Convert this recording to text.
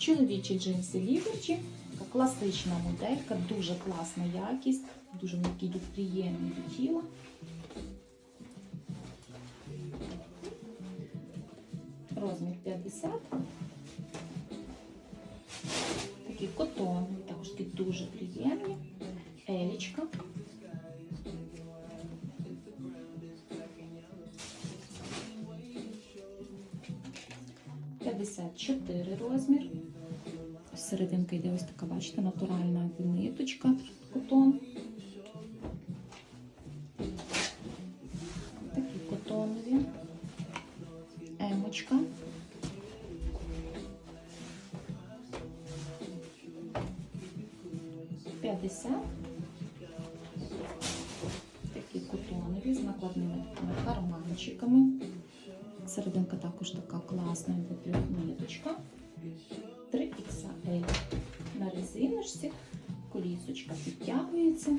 Чоловічі джинси Ліверчі. Така класична моделька, дуже класна якість, дуже вони йдуть приємні до тіла. Розмір 50. Такі котонові, також такі дуже приємні. Елічка. П'ятдесят чотири розмір. Серединка йде ось така, бачите, натуральна ниточка, котон. Такі котонові. Емочка. П'ятдесят. Такі котонові з накладними карманчиками. Серединка також така класна, ниточка. 3XL на резиночці, колісочка підтягується.